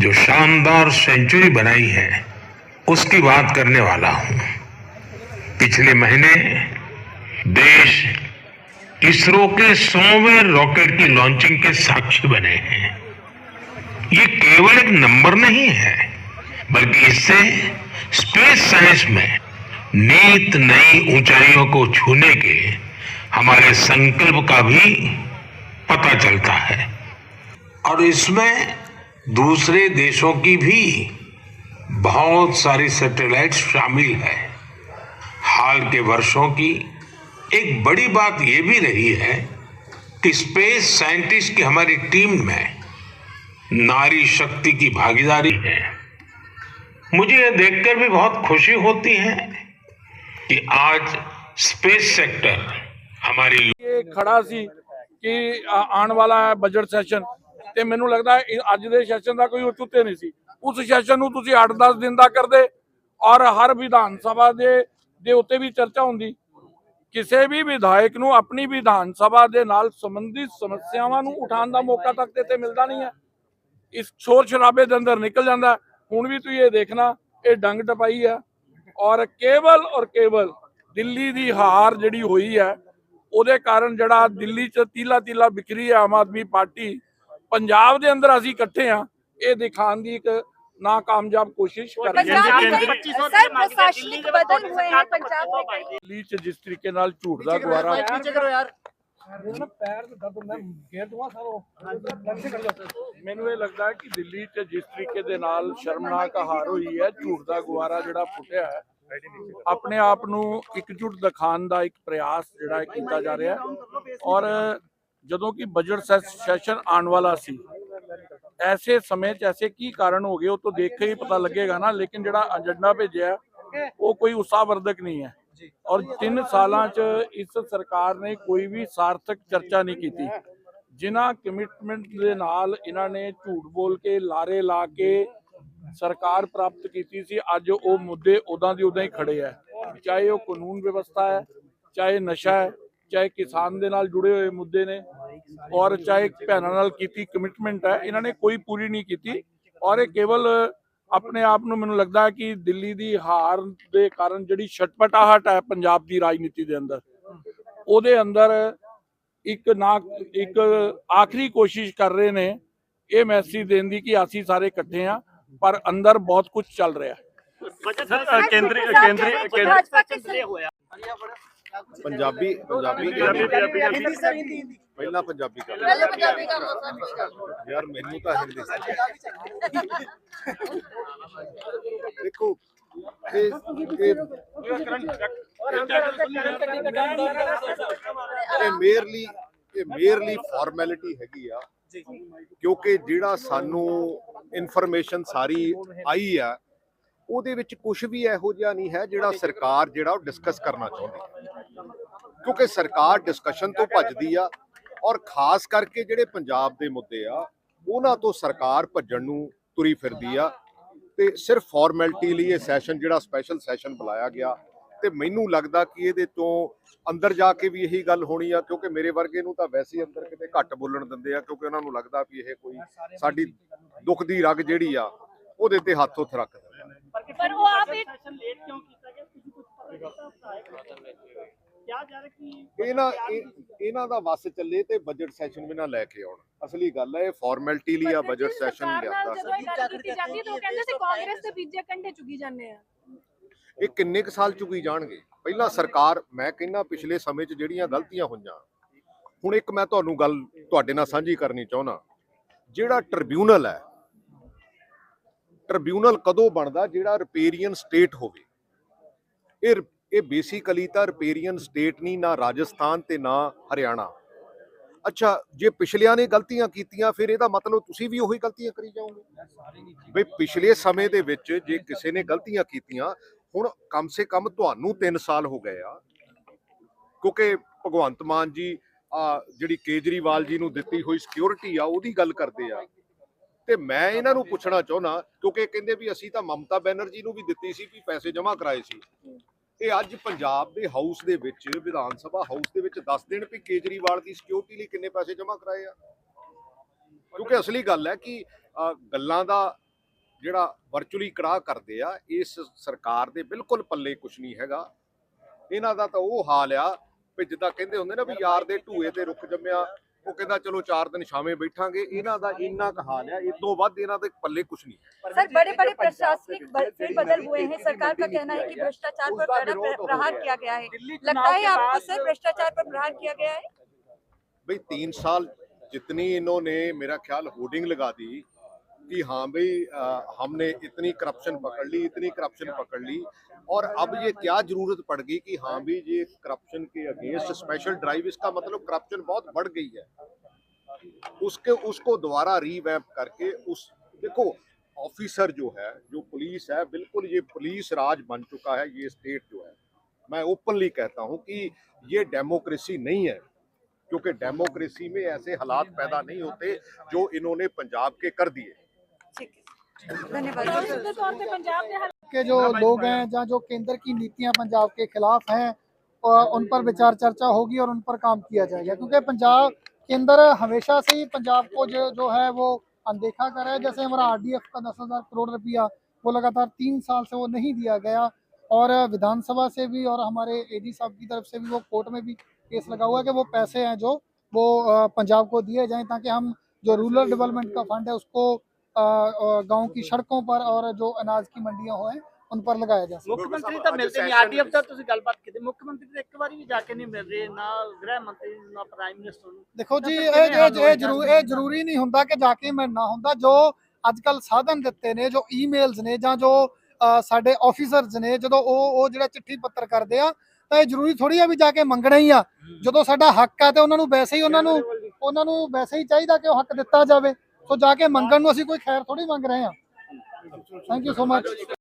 जो शानदार सेंचुरी बनाई है, उसकी बात करने वाला हूँ। पिछले महीने देश इसरो के सौवें रॉकेट की लॉन्चिंग के साक्षी बने हैं। ये केवल एक नंबर नहीं है, बल्कि इससे स्पेस साइंस में नीत नई ऊंचाइयों को छूने के हमारे संकल्प का भी पता चलता है। और इसमें दूसरे देशों की भी बहुत सारी सैटेलाइट शामिल है। हाल के वर्षों की एक बड़ी बात यह भी रही है कि स्पेस साइंटिस्ट की हमारी टीम में नारी शक्ति की भागीदारी है। मुझे यह देखकर भी बहुत खुशी होती है कि आज स्पेस सेक्टर हमारी खड़ा सी कि आने वाला है बजट सेशन ਤੇ ਮੈਨੂੰ ਲੱਗਦਾ ਅੱਜ ਦੇ ਸੈਸ਼ਨ ਦਾ ਕੋਈ ਉਚੁੱਤੇ ਨਹੀਂ ਸੀ। ਉਸ ਸੈਸ਼ਨ ਨੂੰ ਤੁਸੀਂ 8-10 ਦਿਨ ਦਾ ਕਰਦੇ ਔਰ ਹਰ ਵਿਧਾਨ ਸਭਾ ਦੇ ਦੇ ਉੱਤੇ ਵੀ ਚਰਚਾ ਹੁੰਦੀ। ਕਿਸੇ ਵੀ ਵਿਧਾਇਕ ਨੂੰ ਆਪਣੀ ਵਿਧਾਨ ਸਭਾ ਦੇ ਨਾਲ ਸੰਬੰਧਿਤ ਸਮੱਸਿਆਵਾਂ ਨੂੰ ਉਠਾਉਣ ਦਾ ਮੌਕਾ ਤੱਕ ਤੇ ਇੱਥੇ ਮਿਲਦਾ ਨਹੀਂ ਹੈ। ਇਸ ਸ਼ੋਰ ਸ਼ਰਾਬੇ ਦੇ ਅੰਦਰ ਨਿਕਲ ਜਾਂਦਾ। ਹੁਣ ਵੀ ਤੁਸੀਂ ਇਹ ਦੇਖਣਾ, ਇਹ ਡੰਗ ਟਪਾਈ ਹੈ ਔਰ ਕੇਵਲ ਔਰ ਕੇਵਲ ਦਿੱਲੀ ਦੀ ਹਾਰ ਜਿਹੜੀ ਹੋਈ ਹੈ, ਉਹਦੇ ਕਾਰਨ ਜਿਹੜਾ ਦਿੱਲੀ 'ਚ ਤੀਲਾ ਤੀਲਾ ਵਿਕਰੀ ਹੈ ਆਮ ਆਦਮੀ ਪਾਰਟੀ ਪੰਜਾਬ ਦੇ ਅੰਦਰ ਅਸੀਂ ਇਕੱਠੇ ਆ ਇਹ ਦਿਖਾਉਣ ਦੀ ਇੱਕ ਨਾਕਾਮਯਾਬ ਕੋਸ਼ਿਸ਼ ਕਰ ਰਹੇ ਹਾਂ। ਸਰ ਪ੍ਰਸ਼ਾਸਨਿਕ ਬਦਲ ਹੋਏ ਹੈ ਪੰਜਾਬ ਦੇ ਲੀਚ ਜਿਸ ਤਰੀਕੇ ਨਾਲ ਝੂਠ ਦਾ ਗਵਾਰਾ ਨੀਚੇ ਕਰੋ ਯਾਰ। ਮੈਨੂੰ ਇਹ ਲੱਗਦਾ ਕਿ ਦਿੱਲੀ 'ਚ ਜਿਸ ਤਰੀਕੇ ਦੇ ਨਾਲ ਸ਼ਰਮਨਾਕ ਹਾਰ ਹੋਈ ਹੈ ਝੂਠ ਦਾ ਗੁਵਾਰਾ ਜਿਹੜਾ ਫੁੱਟਿਆ ਹੈ ਆਪਣੇ ਆਪ ਨੂੰ ਇੱਕਜੁੱਟ ਦਿਖਾਉਣ ਦਾ ਇੱਕ ਪ੍ਰਯਾਸ ਜਿਹੜਾ ਕੀਤਾ ਜਾ ਰਿਹਾ ਔਰ ਜਦੋਂ ਕਿ ਬਜਟ ਸੈਸ਼ਨ ਆਉਣ ਵਾਲਾ ਸੀ। ਐਸੇ ਸਮੇਂ 'ਚ ਐਸੇ ਕੀ ਕਾਰਨ ਹੋ ਗਏ ਉਹ ਤੋਂ ਦੇਖ ਕੇ ਹੀ ਪਤਾ ਲੱਗੇਗਾ ਨਾ ਲੇਕਿਨ ਜਿਹੜਾ ਏਜੰਡਾ ਭੇਜਿਆ ਉਹ ਕੋਈ ਉਤਸ਼ਾਹਵਰਧਕ ਨਹੀਂ ਹੈ। ਔਰ 3 ਸਾਲਾਂ 'ਚ ਇਸ ਸਰਕਾਰ ਨੇ ਕੋਈ ਵੀ ਸਾਰਥਕ ਚਰਚਾ ਨਹੀਂ ਕੀਤੀ। ਜਿਨ੍ਹਾਂ ਕਮਿਟਮੈਂਟ ਦੇ ਨਾਲ ਇਹਨਾਂ ਨੇ ਝੂਠ ਬੋਲ ਕੇ ਲਾਰੇ ਲਾ ਕੇ ਸਰਕਾਰ ਪ੍ਰਾਪਤ ਕੀਤੀ ਸੀ ਅੱਜ ਉਹ ਮੁੱਦੇ ਉਦਾਂ ਦੀ ਉਦਾਂ ਹੀ ਖੜੇ ਹੈ। ਚਾਹੇ ਉਹ ਕਾਨੂੰਨ ਵਿਵਸਥਾ ਹੈ ਚਾਹੇ ਨਸ਼ਾ ਹੈ ਚਾਹੇ ਕਿਸਾਨ ਦੇ ਨਾਲ ਜੁੜੇ ਹੋਏ ਮੁੱਦੇ ਨੇ ਔਰ ਚਾਹੇ ਭੈਣਾਂ ਨਾਲ ਕੀਤੀ ਕਮਿਟਮੈਂਟ ਹੈ ਇਹਨਾਂ ਨੇ ਕੋਈ ਪੂਰੀ ਨਹੀਂ ਕੀਤੀ। ਔਰ ਇਹ ਕੇਵਲ ਆਪਣੇ ਆਪ ਨੂੰ ਮੈਨੂੰ ਲੱਗਦਾ ਕਿ ਦਿੱਲੀ ਦੀ ਹਾਰ ਦੇ ਕਾਰਨ ਜਿਹੜੀ ਛਟਪਟਾਹਟ ਹੈ ਪੰਜਾਬ ਦੀ ਰਾਜਨੀਤੀ ਦੇ ਅੰਦਰ ਉਹਦੇ ਅੰਦਰ ਇੱਕ ਨਾ ਇੱਕ ਆਖਰੀ ਕੋਸ਼ਿਸ਼ ਕਰ ਰਹੇ ਨੇ ਇਹ ਮੈਸੇਜ ਦੇਣ ਦੀ ਕਿ ਅਸੀਂ ਸਾਰੇ ਇਕੱਠੇ ਆ ਪਰ ਅੰਦਰ ਬਹੁਤ ਕੁਝ ਚੱਲ ਰਿਹਾ ਹੈ। ਕੇਂਦਰੀ ਕੇਂਦਰੀ ਕੇਂਦਰੀ ਹੋਇਆ? ਪੰਜਾਬੀ ਪੰਜਾਬੀ ਪਹਿਲਾਂ ਪੰਜਾਬੀ ਕਰ ਪਹਿਲਾਂ ਪੰਜਾਬੀ ਕਰ ਲਓ ਯਾਰ ਮੈਨੂੰ ਤਾਂ ਹਿੰਦੀ ਦੇਖੋ ਇਹ ਇਹ ਮੇਰਲੀ ਇਹ ਮੇਰਲੀ ਫਾਰਮੈਲਿਟੀ ਹੈਗੀ ਆ। ਕਿਉਂਕਿ ਜਿਹੜਾ ਸਾਨੂੰ ਇਨਫੋਰਮੇਸ਼ਨ ਸਾਰੀ ਆਈ ਆ ਉਹਦੇ ਵਿੱਚ ਕੁਝ ਵੀ ਇਹੋ ਜਿਹਾ ਨਹੀਂ ਹੈ ਜਿਹੜਾ ਸਰਕਾਰ ਜਿਹੜਾ ਉਹ ਡਿਸਕਸ ਕਰਨਾ ਚਾਹੁੰਦੀ ਹੈ। ਕਿਉਂਕਿ ਸਰਕਾਰ ਡਿਸਕਸ਼ਨ ਤੋਂ ਭੱਜਦੀ ਆ ਔਰ ਖਾਸ ਕਰਕੇ ਜਿਹੜੇ ਪੰਜਾਬ ਦੇ ਮੁੱਦੇ ਆ ਉਹਨਾਂ ਤੋਂ ਸਰਕਾਰ ਭੱਜਣ ਨੂੰ ਤੁਰੀ ਫਿਰਦੀ ਆ। ਤੇ ਸਿਰਫ ਫਾਰਮੈਲਿਟੀ ਲਈ ਇਹ ਸੈਸ਼ਨ ਜਿਹੜਾ ਸਪੈਸ਼ਲ ਸੈਸ਼ਨ ਬੁਲਾਇਆ ਗਿਆ ਤੇ ਮੈਨੂੰ ਲੱਗਦਾ ਕਿ ਇਹਦੇ ਤੋਂ ਅੰਦਰ ਜਾ ਕੇ ਵੀ ਇਹੀ ਗੱਲ ਹੋਣੀ ਆ ਕਿਉਂਕਿ ਮੇਰੇ ਵਰਗੇ ਨੂੰ ਤਾਂ ਵੈਸੇ ਅੰਦਰ ਕਿਤੇ ਘੱਟ ਬੋਲਣ ਦਿੰਦੇ ਆ ਕਿਉਂਕਿ ਉਹਨਾਂ ਨੂੰ ਲੱਗਦਾ ਵੀ ਇਹ ਕੋਈ ਸਾਡੀ ਦੁੱਖ ਦੀ ਰਗ ਜਿਹੜੀ ਆ ਉਹਦੇ ਤੇ ਹੱਥ ਉੱਥ ਰੱਖ ਪਰ ਉਹ ਆਪ ਇੱਕ ਕਿਹਾ ਜਾ ਰਿਹਾ ਕਿ ਇਹਨਾਂ ਇਹ- ਇਹਨਾਂ ਦਾ ਵਸ ਚੱਲੇ ਤੇ ਬਜਟ ਸੈਸ਼ਨ ਵੀ ਨਾ ਲੈ ਕੇ ਆਉਣ। ਅਸਲੀ ਗੱਲ ਹੈ ਇਹ ਫਾਰਮੈਲਿਟੀ ਲਈ ਆ ਬਜਟ ਸੈਸ਼ਨ ਲਿਆਂਦਾ ਜਦੋਂ ਇਹ ਗੱਲ ਕੀਤੀ ਜਾਂਦੀ ਹੈ ਤਾਂ ਉਹ ਕਹਿੰਦੇ ਸੀ ਕਾਂਗਰਸ ਦੇ ਬੀਜੇ ਕੰਢੇ ਚੁਗੀ ਜਾਂਦੇ ਆ। ਇਹ ਕਿੰਨੇ ਕੁ ਸਾਲ ਚੁਕੀ ਜਾਣਗੇ? ਪਹਿਲਾਂ ਸਰਕਾਰ ਮੈਂ ਕਹਿੰਦਾ ਪਿਛਲੇ ਸਮੇਂ 'ਚ ਜਿਹੜੀਆਂ ਗਲਤੀਆਂ ਹੋਈਆਂ ਹੁਣ ਇੱਕ ਮੈਂ ਤੁਹਾਨੂੰ ਗੱਲ ਤੁਹਾਡੇ ਨਾਲ ਸਾਂਝੀ ਕਰਨੀ ਚਾਹੁੰਦਾ। ਜਿਹੜਾ ਟ੍ਰਿਬਿਊਨਲ ਹੈ ਟ੍ਰਿਬਿਊਨਲ ਕਦੋਂ ਬਣਦਾ? ਜਿਹੜਾ ਰਿਪੇਰੀਅਨ ਸਟੇਟ ਹੋਵੇ। ਇਹ ਇਹ ਬੇਸਿਕਲੀ ਤਾਂ ਰਿਪੇਰੀਅਨ ਸਟੇਟ ਨਹੀਂ ਨਾ ਰਾਜਸਥਾਨ ਤੇ ਨਾ ਹਰਿਆਣਾ। ਅੱਛਾ, ਜੇ ਪਿਛਲਿਆਂ ਨੇ ਗਲਤੀਆਂ ਕੀਤੀਆਂ, ਫਿਰ ਇਹਦਾ ਮਤਲਬ ਤੁਸੀਂ ਵੀ ਉਹੀ ਗਲਤੀਆਂ ਕਰੀ ਜਾਓਗੇ? ਬਈ ਪਿਛਲੇ ਸਮੇਂ ਦੇ ਵਿੱਚ ਜੇ ਕਿਸੇ ਨੇ ਗਲਤੀਆਂ ਕੀਤੀਆਂ, ਹੁਣ ਕਮ ਸੇ ਕਮ ਤੁਹਾਨੂੰ 3 ਸਾਲ ਹੋ ਗਏ ਆ। ਕਿਉਂਕਿ ਭਗਵੰਤ ਮਾਨ ਜੀ, ਆ ਜਿਹੜੀ ਕੇਜਰੀਵਾਲ ਜੀ ਨੂੰ ਦਿੱਤੀ ਹੋਈ ਸਿਕਿਉਰਿਟੀ ਆ, ਉਹਦੀ ਗੱਲ ਕਰਦੇ ਆ। ਤੇ ਮੈਂ ਇਹਨਾਂ ਨੂੰ ਪੁੱਛਣਾ ਚਾਹੁੰਦਾ, ਕਿਉਂਕਿ ਕਹਿੰਦੇ ਵੀ ਅਸੀਂ ਤਾਂ ਮਮਤਾ ਬੈਨਰਜੀ ਨੂੰ ਵੀ ਦਿੱਤੀ ਸੀ ਵੀ ਪੈਸੇ ਜਮ੍ਹਾਂ ਕਰਾਏ ਸੀ। ਇਹ ਅੱਜ ਪੰਜਾਬ ਦੇ ਹਾਊਸ ਦੇ ਵਿੱਚ, ਵਿਧਾਨ ਸਭਾ ਹਾਊਸ ਦੇ ਵਿੱਚ ਦੱਸ ਦੇਣ ਵੀ ਕੇਜਰੀਵਾਲ ਦੀ ਸਿਕਿਉਰਿਟੀ ਲਈ ਕਿੰਨੇ ਪੈਸੇ ਜਮ੍ਹਾਂ ਕਰਾਏ ਆ? ਕਿਉਂਕਿ ਅਸਲੀ ਗੱਲ ਹੈ ਕਿ ਗੱਲਾਂ ਦਾ ਜਿਹੜਾ ਵਰਚੁਅਲੀ ਕੜਾਹ ਕਰਦੇ ਆ, ਇਸ ਸਰਕਾਰ ਦੇ ਬਿਲਕੁਲ ਪੱਲੇ ਕੁਝ ਨਹੀਂ ਹੈਗਾ। ਇਹਨਾਂ ਦਾ ਤਾਂ ਉਹ ਹਾਲ ਆ ਵੀ ਜਿੱਦਾਂ ਕਹਿੰਦੇ ਹੁੰਦੇ ਨਾ ਵੀ ਯਾਰ ਦੇ ਢੂਏ ਤੇ ਰੁੱਖ ਜੰਮਿਆ ਉਹ ਕਹਿੰਦਾ ਚਲੋ 4 ਦਿਨ ਛਾਵੇਂ ਬੈਠਾਂਗੇ ਇਹਨਾਂ ਦਾ ਇੰਨਾ ਕੁ ਹਾਲ ਆ ਇਸ ਤੋਂ ਵੱਧ ਇਹਨਾਂ ਦੇ ਪੱਲੇ ਕੁਝ ਨਹੀਂ सर बड़े बड़े प्रशासनिक बल- फेरबदल हुए हैं सरकार का कहना है कि भ्रष्टाचार पर कड़ा प्र- प्रहार किया गया है लगता है आपको सर भ्रष्टाचार पर प्रहार किया गया है भाई तीन साल जितनी इन्होंने मेरा ख्याल होर्डिंग लगा दी कि हाँ भाई हमने इतनी करप्शन पकड़ ली, इतनी करप्शन पकड़ ली और अब ये क्या ज़रूरत पड़ गई कि हाँ भी ये करप्शन के अगेंस्ट स्पेशल ड्राइव इसका मतलब करप्शन बहुत बढ़ गई है। उसके, उसको दोबारा रीवैम्प करके उस, देखो ऑफिसर जो है, जो पुलिस है, बिल्कुल ये पुलिस राज बन चुका है, ये स्टेट जो है। मैं ओपनली कहता हूँ कि ये डेमोक्रेसी नहीं है, क्योंकि डेमोक्रेसी में ऐसे हालात पैदा नहीं होते जो इन्होंने पंजाब के कर दिए। ठीक है धन्यवाद के जो लोग हैं जहाँ जो केंद्र की नीतियाँ पंजाब के खिलाफ हैं और उन पर विचार चर्चा होगी और उन पर काम किया जाएगा। क्योंकि पंजाब केंद्र हमेशा से ही पंजाब को जो जो है वो अनदेखा कर रहा है। जैसे हमारा आरडीएफ का दस हज़ार करोड़ रुपया वो लगातार तीन साल से वो नहीं दिया गया। और विधानसभा से भी और हमारे एडी साहब की तरफ़ से भी वो कोर्ट में भी केस लगा हुआ है कि वो पैसे हैं जो वो पंजाब को दिए जाएँ ताकि हम जो रूरल डेवलपमेंट का फंड है उसको गांव की सड़कों पर और जो अनाज की मंडियां हो उन पर लगाया जा सके ਮੁੱਖ ਮੰਤਰੀ ਤਾਂ ਮਿਲਦੇ ਨਹੀਂ ਆਰਡੀਐਫ ਦਾ ਤੁਸੀਂ ਗੱਲਬਾਤ ਕੀਤੀ ਮੁੱਖ ਮੰਤਰੀ ਤਾਂ ਇੱਕ ਵਾਰੀ ਵੀ ਜਾ ਕੇ ਨਹੀਂ ਮਿਲ ਰਹੇ ਨਾ ਗ੍ਰਹਿ ਮੰਤਰੀ ਨੂੰ, ਨਾ ਪ੍ਰਾਈਮ ਮਿਨਿਸਟਰ ਨੂੰ ਦੇਖੋ ਜੀ ਤਾਂ ਇਹ ਇਹ ਇਹ ਜ਼ਰੂਰ ਇਹ ਜ਼ਰੂਰੀ ਨਹੀਂ ਹੁੰਦਾ ਕਿ ਜਾ ਕੇ ਮਿਲਣਾ ਹੁੰਦਾ ਜੋ ਅੱਜ ਕੱਲ ਸਾਧਨ ਦਿੱਤੇ ਨੇ ਜੋ ਈਮੇਲਸ ਨੇ ਜਾਂ ਜੋ ਅ, ਸਾਡੇ ਆਫੀਸਰਸ ਨੇ ਜਦੋਂ ਉਹ ਉਹ ਜਿਹੜਾ ਚਿੱਠੀ ਪੱਤਰ ਕਰਦੇ ਆ ਤਾਂ ਇਹ ਜ਼ਰੂਰੀ ਥੋੜੀ ਆ ਵੀ ਜਾ ਕੇ ਮੰਗਣਾ ਹੀ ਆ ਜਦੋਂ ਸਾਡਾ ਹੱਕ ਆ ਤੇ ਉਹਨਾਂ ਨੂੰ ਵੈਸੇ ਹੀ ਉਹਨਾਂ ਨੂੰ ਉਹਨਾਂ ਨੂੰ ਵੈਸੇ ਹੀ ਚਾਹੀਦਾ ਕਿ ਉਹ ਹੱਕ ਦਿੱਤਾ ਜਾਵੇ ਸੋ ਜਾ ਕੇ ਮੰਗਣ ਨੂੰ ਅਸੀਂ ਕੋਈ ਖੈਰ ਥੋੜੀ ਮੰਗ ਰਹੇ ਆ ਥੈਂਕ ਯੂ ਸੋ ਮਚ